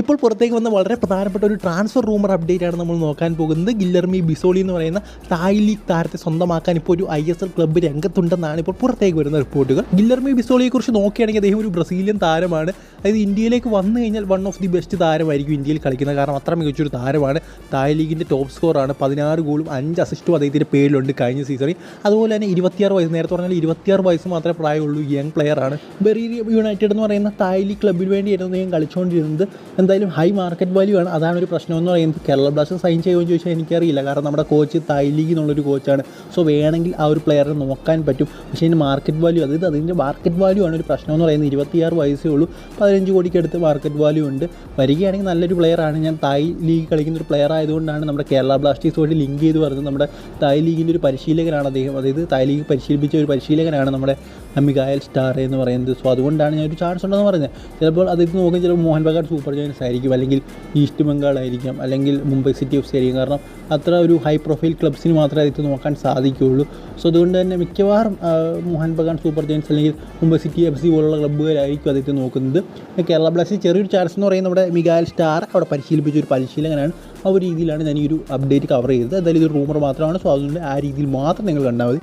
ഇപ്പോൾ പുറത്തേക്ക് വന്ന വളരെ പ്രധാനപ്പെട്ട ഒരു ട്രാൻസ്ഫർ റൂമർ അപ്ഡേറ്റ് ആണ് നമ്മൾ നോക്കാൻ പോകുന്നത്. ഗില്ലർമി ബിസോളി എന്ന് പറയുന്ന തായ് ലീഗ് താരത്തെ സ്വന്തമാക്കാൻ ഇപ്പോൾ ഒരു ഐ എസ് എൽ ക്ലബ്ബ് രംഗത്തുണ്ടെന്നാണ് ഇപ്പോൾ പുറത്തേക്ക് വരുന്ന റിപ്പോർട്ടുകൾ. ഗില്ലർമി ബിസോളിയെ കുറിച്ച് നോക്കുകയാണെങ്കിൽ അദ്ദേഹം ഒരു ബ്രസീലിയൻ താരമാണ്. അതായത് ഇന്ത്യയിലേക്ക് വന്നു കഴിഞ്ഞാൽ വൺ ഓഫ് ദി ബെസ്റ്റ് താരമായിരിക്കും ഇന്ത്യയിൽ കളിക്കുന്നത്. കാരണം അത്ര മികച്ചൊരു താരമാണ്. തായ് ലീഗിന്റെ ടോപ്പ് സ്കോറാണ് പതിനാറ് ഗോളും അഞ്ച് അസിസ്റ്റും അദ്ദേഹത്തിന്റെ പേരിലുണ്ട് കഴിഞ്ഞ സീസണിൽ അതുപോലെ തന്നെ ഇരുപത്തിയാറ് വയസ്സ് നേരത്തെ പറഞ്ഞാൽ ഇരുപത്തിയാറ് വയസ്സ് മാത്രമേ പ്രായമുള്ളൂ യങ് പ്ലെയറാണ് ബെറി യുണൈറ്റഡ് എന്ന് പറയുന്ന തായ് ലീഗ് ക്ലബ്ബിന് വേണ്ടിയായിരുന്നു അദ്ദേഹം കളിച്ചുകൊണ്ടിരുന്നത്. എന്തായാലും ഹൈ മാർക്കറ്റ് വാല്യൂ ആണ്. അതാണ് ഒരു പ്രശ്നം എന്ന് പറയുന്നത്. കേരള ബ്ലാസ്റ്റേഴ്സ് സൈൻ ചെയ്യുമോ എന്ന് ചോദിച്ചാൽ എനിക്കറിയില്ല. കാരണം നമ്മുടെ കോച്ച് തായ് ലീഗ് എന്നുള്ളൊരു കോച്ചാണ് സോ വേണമെങ്കിൽ ആ ഒരു പ്ലെയറിനെ നോക്കാൻ പറ്റും. പക്ഷേ അതിന്റെ മാർക്കറ്റ് വാല്യൂ അതായത് അതിന്റെ മാർക്കറ്റ് വാല്യൂ ആണ് ഒരു പ്രശ്നം എന്ന് പറയുന്നത്. ഇരുപത്തിയാറ് വയസ്സേ ഉള്ളൂ. പതിനഞ്ച് കോടിക്ക് അടുത്ത് മാർക്കറ്റ് വാല്യൂ ഉണ്ട്. വരികയാണെങ്കിൽ നല്ലൊരു പ്ലെയറാണ് ഞാൻ തായ് ലീഗ് കളിക്കുന്ന ഒരു പ്ലെയർ ആയതുകൊണ്ടാണ് നമ്മുടെ കേരള ബ്ലാസ്റ്റേഴ്സ് ബ്ലാസ്റ്റേഴ്സുമായിട്ട് ലിങ്ക് ചെയ്ത് പറഞ്ഞത്. നമ്മുടെ തായ് ലീഗിന്റെ ഒരു പരിശീലകനാണ് അദ്ദേഹം. അതായത് തായ് ലീഗ് പരിശീലിപ്പിച്ച ഒരു പരിശീലകനാണ് നമ്മുടെ മികായൽ സ്റ്റാർ എന്ന് പറയുന്നത്. സോ അതുകൊണ്ടാണ് ഞാൻ ഒരു ചാൻസ് ഉണ്ടെന്ന് പറഞ്ഞത്. ചിലപ്പോൾ അദ്ദേഹത്തിന് നോക്കുമ്പോൾ ചിലപ്പോൾ മോഹൻ ബഗാൻ സൂപ്പർ ജയൻസ് ആയിരിക്കും അല്ലെങ്കിൽ ഈസ്റ്റ് ബംഗാൾ ആയിരിക്കാം അല്ലെങ്കിൽ മുംബൈ സിറ്റി എഫ് സി ആയിരിക്കും കാരണം അത്ര ഒരു ഹൈ പ്രൊഫൈൽ ക്ലബ്സിന് മാത്രമേ അതിൽ നോക്കാൻ സാധിക്കുകയുള്ളൂ. സോ അതുകൊണ്ട് തന്നെ മിക്കവാറും മോഹൻ ബഗാൻ സൂപ്പർ ജയൻസ് അല്ലെങ്കിൽ മുംബൈ സിറ്റി എഫ് സി പോലുള്ള ക്ലബ്ബുകളായിരിക്കും അദ്ദേഹത്തെ നോക്കുന്നത്. കേരള ബ്ലാസ്റ്റേഴ്സ് ചെറിയൊരു ചാൻസ് എന്ന് പറയുന്നത് നമ്മുടെ മികാൽ സ്റ്റാർ അവിടെ പരിശീലിപ്പിച്ച ഒരു പരിശീലകനാണ്. ആ ഒരു രീതിയിലാണ് ഞാൻ ഈ ഒരു അപ്ഡേറ്റ് കവർ ചെയ്തത്. എന്തായാലും ഇത് റൂമർ മാത്രമാണ്. സോ അതുകൊണ്ട് ആ രീതിയിൽ മാത്രം നിങ്ങൾ കണ്ടാൽ മതി.